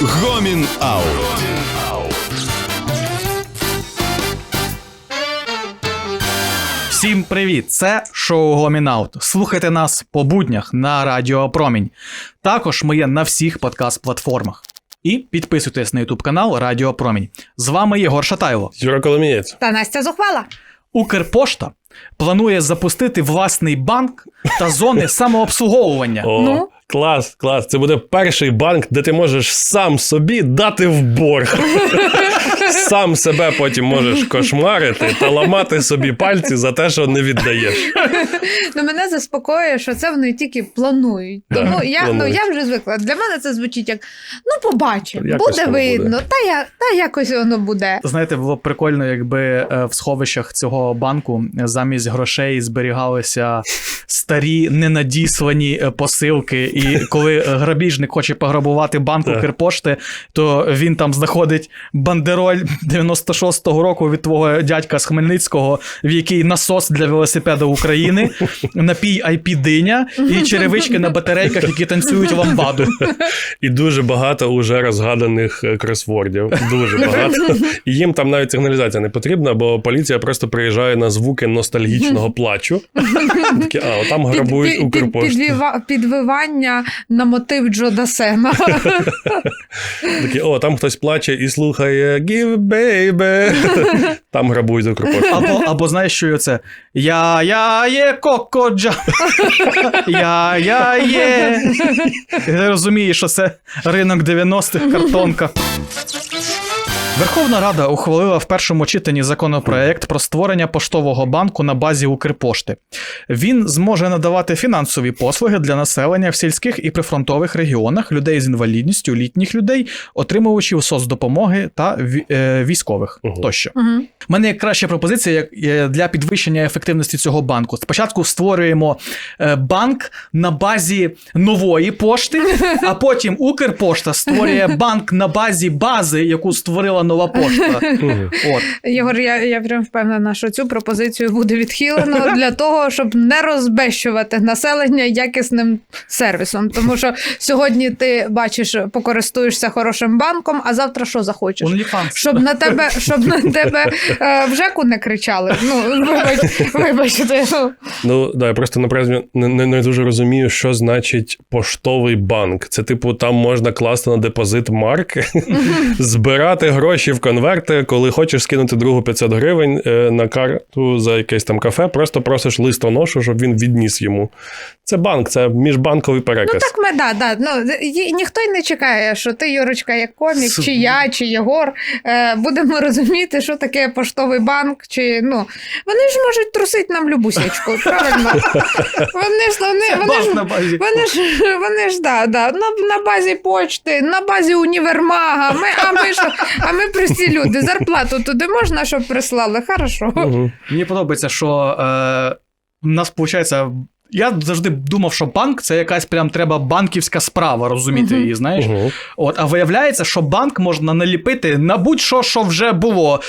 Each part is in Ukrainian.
Гомін Аут. Всім привіт! Це шоу Гомінаут. Слухайте нас по буднях на Радіо Промінь. Також ми є на всіх подкаст-платформах. І підписуйтесь на Ютуб канал Радіо Промінь. З вами Єгор Шатайло. Юра Коломієць. Та Настя зухвала. Укрпошта планує запустити власний банк та зони самообслуговування. Ну? Клас, клас. Це буде перший банк, де ти можеш сам собі дати в борг. Сам себе потім можеш кошмарити та ламати собі пальці за те, що не віддаєш. Ну мене заспокоює, що це вони тільки планують. Да, Тому я, ну, я вже звикла. Для мене це звучить як ну побачимо, Якось буде видно, буде. Та, я, та якось воно буде. Знаєте, було б прикольно, якби е, в сховищах цього банку замість грошей зберігалися старі ненадіслані е, посилки. І коли е, грабіжник хоче пограбувати банк Так. Укрпошти, то він там знаходить бандероль 96-го року від твого дядька з Хмельницького, в який насос для велосипеда України, напій IP диня і черевички на батарейках, які танцюють ламбаду. І дуже багато уже розгаданих е, кросвордів. Дуже багато. І їм там навіть сигналізація не потрібна, бо поліція просто приїжджає на звуки ностальгічного плачу. Такі, а, там грабують Під- під- Укрпошту. підвіва- підвивання на мотив Джо Дасена. Такі, о, там хтось плаче і слухає Give baby. Там грабують Укрпошту. Або, або знаєш, що це? Я, я є кокоджа. Я, я є. Ти розумієш, що це ринок 90-х картонка. Верховна Рада ухвалила в першому читанні законопроект про створення поштового банку на базі Укрпошти. Він зможе надавати фінансові послуги для населення в сільських і прифронтових регіонах, людей з інвалідністю, літніх людей, отримувачів соцдопомоги та е, військових Мгм. тощо. У мене є краща пропозиція е, для підвищення ефективності цього банку. Спочатку створюємо е, банк на базі нової пошти, а потім Укрпошта створює банк на базі бази, яку створила нова пошта. От. Єгор, я, я прям впевнена, що цю пропозицію буде відхилено для того, щоб не розбещувати населення якісним сервісом. Тому що сьогодні ти бачиш, покористуєшся хорошим банком, а завтра що захочеш? Щоб на тебе, щоб на тебе е, в ЖЕКу не кричали. Ну, вибач, вибачте. Ну. Ну, да, я просто наприклад не, не, не дуже розумію, що значить поштовий банк. Це, типу, там можна класти на депозит марки, збирати гроші в конверти, коли хочеш скинути другу 500 гривень е, на карту за якесь там кафе, просто просиш листоношу, щоб він відніс йому. Це банк, це міжбанковий Ну так ми да, да. Ну ніхто й не чекає, що ти, Юрочка, як комік, чи я, чи Єгор, е, будемо розуміти, що таке поштовий банк, чи ну вони ж можуть трусити нам любусячку, правильно? Вони ж вони, вони ж на базі. вони ж вони ж да, да, на, на базі почти, на базі універмага. Ми, а ми що? А ми прості люди. Зарплату туди можна, щоб прислали? Хорошо. Мгм. Мені подобається, що е, у нас виходить. Я завжди думав, що банк це якась прям треба банківська справа, розуміти її, знаєш? Мгм. От, а виявляється, що банк можна наліпити на будь-що, що вже було.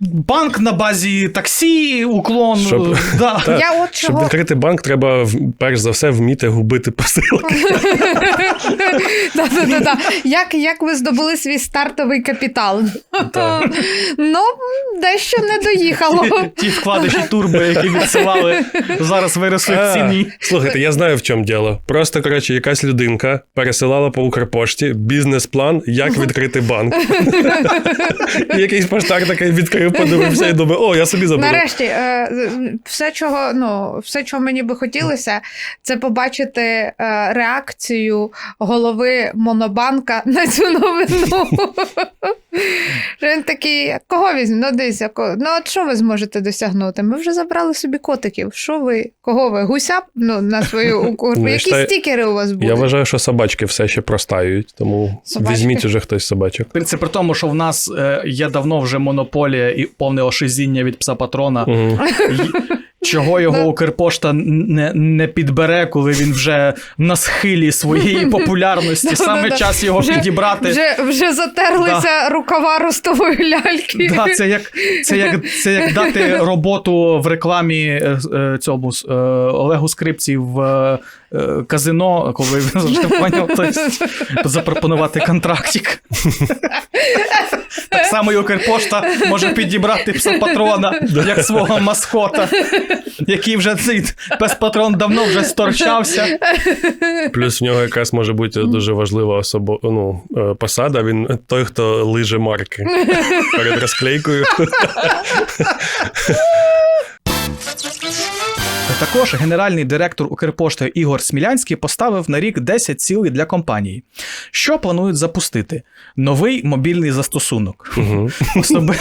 Банк на базі таксі, уклон. Щоб- Да. Та, Я от Щоб відкрити банк, треба перш за все вміти губити посилки. Да-да-да. Як, як ви здобули свій стартовий капітал? Ну, дещо не доїхало. Ті вкладиші турби, які відсилали, зараз виросли в ціні. Слухайте, я знаю в чому діло. Просто коротше, якась людинка пересилала по Укрпошті бізнес-план, як відкрити банк. І якийсь поштар такий відкрив, подивився і думає, о, я собі заберу. Нарешті, е, все, чого, ну, все, чого мені би хотілося, це побачити е, реакцію голови Монобанка на цю новину. Він такий, кого візьме? Ну, дивіться, ну от що ви зможете досягнути? Ми вже забрали собі котиків. Що ви? Кого ви? Гуся на, на свою? Ну, Які стікери у вас будуть? Я вважаю, що собачки все ще простають, тому Собачки? візьміть уже хтось собачок. Це при тому, що в нас е, є давно вже монополія і повне ошизіння від пса патрона. Чого його. Укрпошта не, не підбере, коли він вже на схилі своєї популярності. Саме час його Вже- підібрати. Вже, вже затерлися рукава ростової ляльки. Да, це як, це, як, це як дати роботу в рекламі е, е, цьому е, Олегу Скрипці в казино, коли він вже поняв, запропонувати контрактик. Так само і Укрпошта може підібрати пса-патрона як свого маскота, який вже цей пес-патрон давно вже сторчався. Плюс в нього якраз може бути дуже важлива особо, ну, е, посада. Він той, хто лиже марки перед розклейкою. Також генеральний директор Укрпошти Ігор Смілянський поставив на рік 10 цілей для компанії. Що планують запустити? Новий мобільний застосунок. Особи...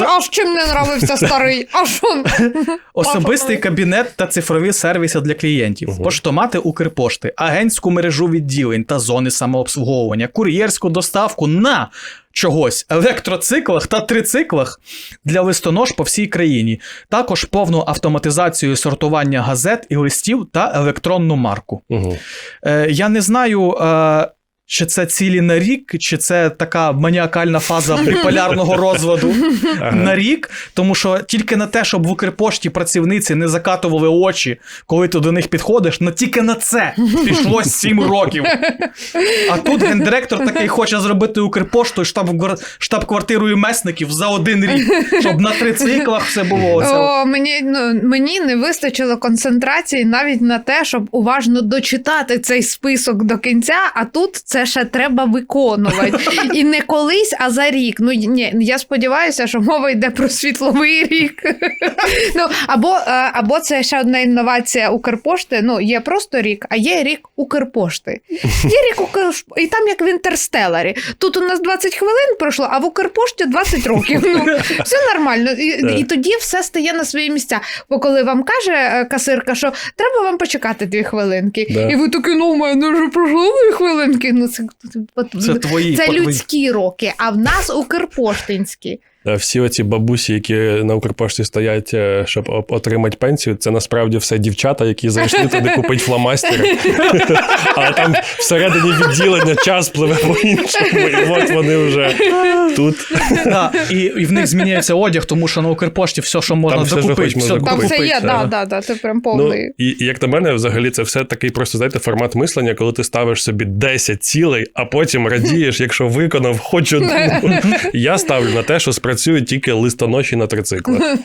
Аж чим не нравився старий? А що? Особистий кабінет та цифрові сервіси для клієнтів, поштомати Укрпошти, агентську мережу відділень та зони самообслуговування, кур'єрську доставку на чогось електроциклах та трициклах для листонож по всій країні. Також повну автоматизацію сортування газет і листів та електронну марку. Угу. Е, я не знаю. Е, чи це цілі на рік, чи це така маніакальна фаза біполярного розводу Ага. на рік, тому що тільки на те, щоб в Укрпошті працівниці не закатували очі, коли ти до них підходиш, на тільки на це пішло 7 років. А тут гендиректор такий хоче зробити Укрпошту і штаб, штаб-квартирою месників за один рік, щоб на трициклах все було. Оце. О, мені, ну, мені не вистачило концентрації навіть на те, щоб уважно дочитати цей список до кінця, а тут це ще треба виконувати. І не колись, а за рік. Ну ні, я сподіваюся, що мова йде про світловий рік. Ну, або, е, або це ще одна інновація Укрпошти. Ну, є просто рік, а є рік Укрпошти. Є рік Укрпошти, і там як в інтерстеларі. Тут у нас 20 хвилин пройшло, а в Укрпошті 20 років. Ну, все нормально. І, і тоді все стає на свої місця. Бо коли вам каже е, касирка, що треба вам почекати дві хвилинки, і ви такі, ну, у мене вже пройшло дві хвилинки. Ну, це, Це твої це твої. людські роки, а в нас Укрпоштинські. Та Всі оці бабусі, які на Укрпошті стоять, е, щоб отримати пенсію, це насправді все дівчата, які зайшли туди купити фломастери. А там всередині відділення час пливе по-іншому. І от вони вже тут. І, і в них зміняється одяг, тому що на Укрпошті все, що можна закупити, все Там все є, це, да, прям Ну, повний. і, і як на мене, взагалі, це все такий просто, знаєте, формат мислення, коли ти ставиш собі 10 цілей, а потім радієш, якщо виконав хоч одну. Я ставлю на те, що спрацюють тільки листоноші на трициклах.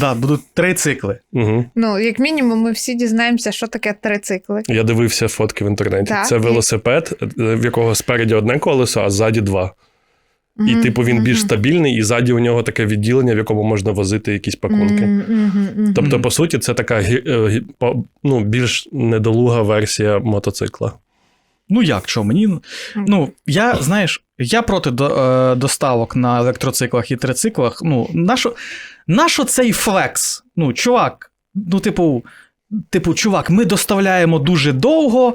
Да, будуть три цикли. Угу. Ну, як мінімум, ми всі дізнаємося, що таке трицикли. Я дивився фотки в інтернеті. Так, Це велосипед, в якого спереді одне колесо, а ззаді два. І, типу, він більш стабільний, і ззаді у нього таке відділення, в якому можна возити якісь пакунки. Тобто, по суті, це така е, ну, більш недолуга версія мотоцикла. Ну як, що мені. Ну, я, знаєш, я проти до, е, доставок на електроциклах і трициклах. Ну, нащо, нащо цей флекс? Ну, чувак, ну, типу, типу, чувак, ми доставляємо дуже довго.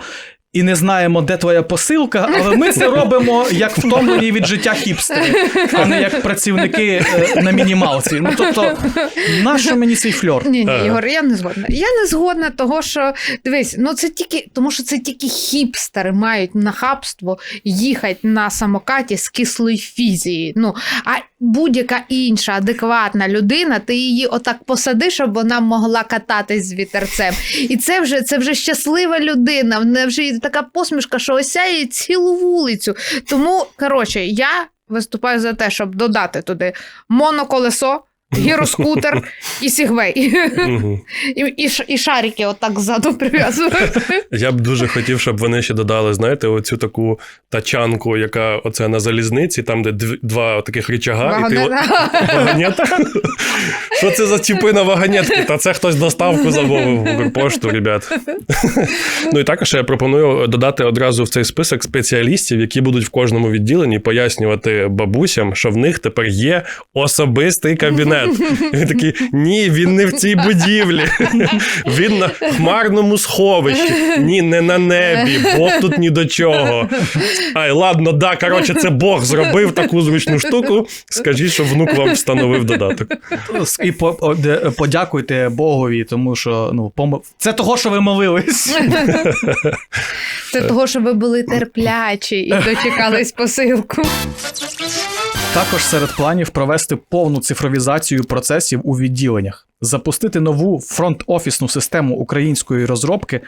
І не знаємо, де твоя посилка, але ми це робимо як втомлені від життя хіпстери, а не як працівники е, на мінімалці. Ну тобто, нащо мені цей фльор? Ні, ні, Ага. Ігор, я не згодна. Я не згодна того, що дивись, ну це тільки тому, що це тільки хіпстери мають нахабство їхати на самокаті з кислої фізії. Ну а будь-яка інша адекватна людина, ти її отак посади, щоб вона могла кататись з вітерцем. І це вже це вже щаслива людина. В неї вже така посмішка, що осяє цілу вулицю. Тому коротше, я виступаю за те, щоб додати туди моноколесо. Гіроскутер і сігвей. І, і, і шарики отак ззаду прив'язувати. Я б дуже хотів, щоб вони ще додали, знаєте, оцю таку тачанку, яка оце на залізниці, там, де дв- два таких рычага, і ти. Вагонета? Що це за тіпи на вагонетки? Та це хтось доставку замовив в Укрпошту, ребят. Ну і також я пропоную додати одразу в цей список спеціалістів, які будуть в кожному відділенні пояснювати бабусям, що в них тепер є особистий кабінет. Сюжет. Він такий: ні, він не в цій будівлі. Він на хмарному сховищі. Ні, не на небі. Бог тут ні до чого. Ай, ладно, да, коротше, це Бог зробив таку зручну штуку. Скажіть, що внук вам встановив додаток. І подякуйте Богові, тому що ну, пом... це того, що ви молились. Це того, що ви були терплячі і дочекались посилку. Також серед планів провести повну цифровізацію процесів у відділеннях, запустити нову фронт-офісну систему української розробки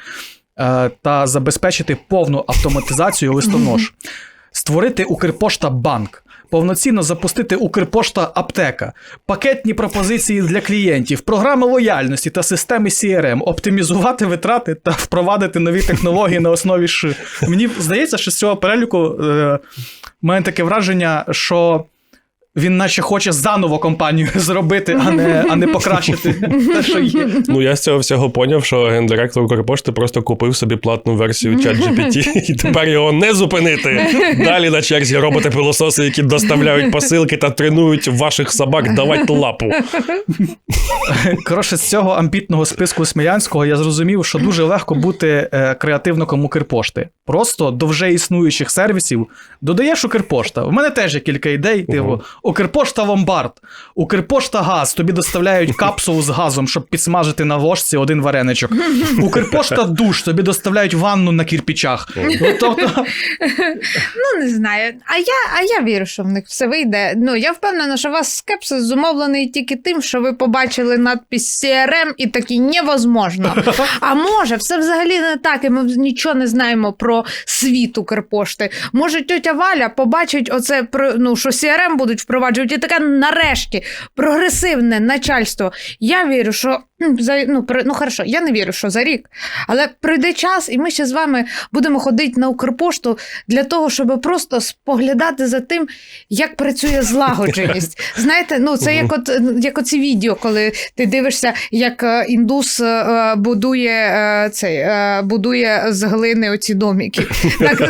е, та забезпечити повну автоматизацію листонож, створити Укрпошта банк. Повноцінно запустити Укрпошта аптека, пакетні пропозиції для клієнтів, програми лояльності та системи CRM, оптимізувати витрати та впровадити нові технології на основі Ш. Мені здається, що з цього переліку е, в мене таке враження, що він наче хоче заново компанію зробити, а не, а не покращити те, що є. Ну, я з цього всього поняв, що гендиректор Укрпошти просто купив собі платну версію ChatGPT, і тепер його не зупинити. Далі на черзі роботи-пилососи, які доставляють посилки та тренують ваших собак давати лапу. Коротше, з цього амбітного списку Смілянського я зрозумів, що дуже легко бути е, креативником Укрпошти. Просто до вже існуючих сервісів додаєш Укрпошта. В мене теж є кілька ідей. Типу, Укрпошта Ломбард, Укрпошта Газ. Тобі доставляють капсулу з газом, щоб підсмажити на ложці один вареничок. Укрпошта душ, тобі доставляють ванну на кірпічах. Ну, тобто, Ну, не знаю. А я, а я вірю, що в них все вийде. Ну, я впевнена, що у вас скепсис зумовлений тільки тим, що ви побачили надпись CRM і такі невозможно. А може, все взагалі не так, і ми нічого не знаємо про світ Укрпошти. Може, тьотя Валя побачить оце, про- ну, що CRM будуть впроваджувати, і таке нарешті прогресивне начальство. Я вірю, що за ну, при- ну хорошо, я не вірю, що за рік, але прийде час, і ми ще з вами будемо ходити на Укрпошту для того, щоб просто споглядати за тим, як працює злагодженість. Знаєте, ну це як от як оці відео, коли ти дивишся, як е, індус е, будує е, цей е, будує з глини оці доміки. Так,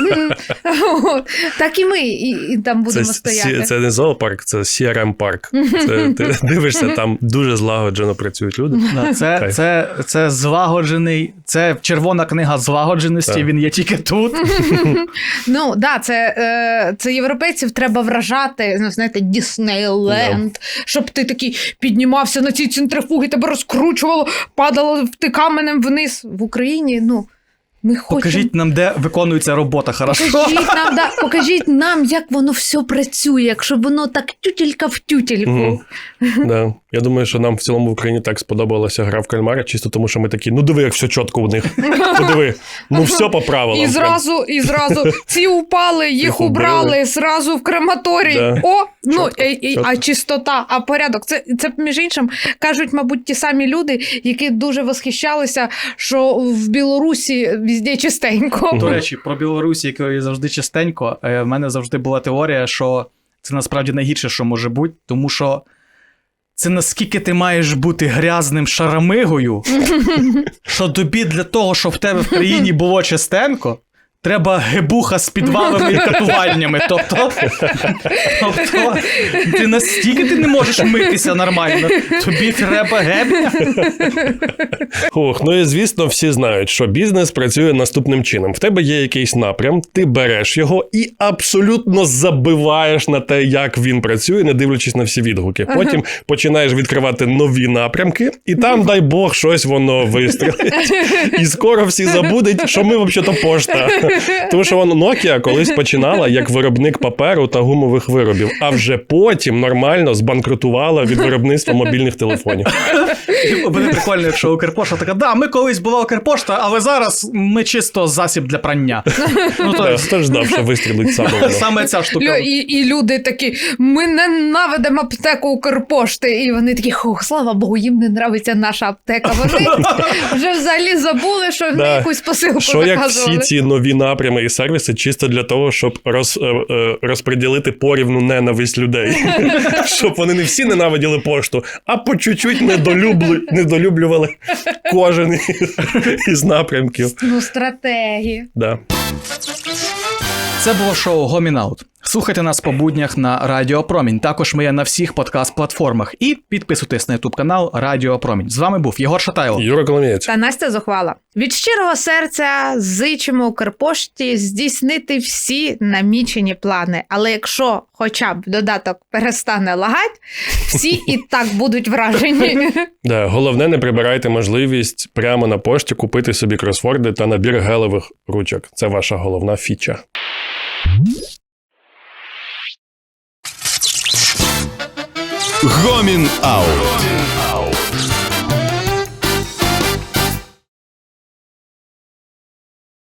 так і ми і, і там будемо сі- стояти. це не зоопарк, це CRM парк. Це, ти дивишся, там дуже злагоджено працюють люди. Да, Це, це, це злагоджений, це червона книга злагодженості, Так. він є тільки тут. Ну да, це, е, це європейців треба вражати. Ну, знаєте, Діснейленд, щоб ти такий піднімався на ці центрифуги, тебе розкручувало, падало ти каменем вниз в Україні. Ну, ми. Покажіть нам, де виконується робота, хорошо. Покажіть нам, да, покажіть нам, як воно все працює, якщо воно так тютелька в тютельку. Мгм. Да. Я думаю, що нам в цілому в Україні так сподобалася гра в кальмара, чисто тому, що ми такі, ну диви, як все чітко у них. Подиви, ну все по правилам. І зразу, і зразу ці упали, їх убрали, зразу в крематорій. Да. О, ну Чітко, і, і, чітко. а чистота, а порядок. Це, це між іншим кажуть, мабуть, ті самі люди, які дуже восхищалися, що в Білорусі везде чистенько. До речі, про Білорусь, якої завжди частенько, е, в мене завжди була теорія, що це насправді найгірше, що може бути, тому що це наскільки ти маєш бути грязним шарамигою, що тобі для того, щоб в тебе в країні було чистенько. Треба гебуха з підвалами і катувальнями. Тобто, тобто ти настільки ти не можеш митися нормально, тобі треба гебня. Ох, ну і звісно, всі знають, що бізнес працює наступним чином. В тебе є якийсь напрям, ти береш його і абсолютно забиваєш на те, як він працює, не дивлячись на всі відгуки. Потім починаєш відкривати нові напрямки, і там, дай Бог, щось воно вистрілить. І скоро всі забудуть, що ми взагалі-то пошта. Тому що воно Nokia колись починала як виробник паперу та гумових виробів, а вже потім нормально збанкрутувала від виробництва мобільних телефонів. Буде прикольно, якщо Укрпошта така, да, ми колись була Укрпошта, але зараз ми чисто засіб для прання. Ну, то, Хто ж знав, що вистрілить саме воно? саме ця штука. І, і люди такі: ми ненавидимо аптеку Укрпошти. І вони такі, хух, слава Богу, їм не нравиться наша аптека. Вони вже взагалі забули, що в Да. якусь посилку Що як всі ці нові напрями і сервіси чисто для того, щоб роз, е, е, розподілити порівну ненависть людей, щоб вони не всі ненавиділи пошту, а по чуть-чуть недолюбли, недолюблювали кожен із, із напрямків. Ну, стратегії. Да. Це було шоу Гомін Аут. Слухайте нас по буднях на Радіо Промінь. Також ми є на всіх подкаст-платформах. І підписуйтесь на ютуб канал Радіо Промінь. З вами був Єгор Шатайло. Юра Коломієць. Та Настя Зухвала. Від щирого серця зичимо Укрпошті здійснити всі намічені плани. Але якщо хоча б додаток перестане лагати, всі і так будуть вражені. Да, головне, не прибирайте можливість прямо на пошті купити собі кросворди та набір гелевих ручок. Це ваша головна фіча. Гомін Аут.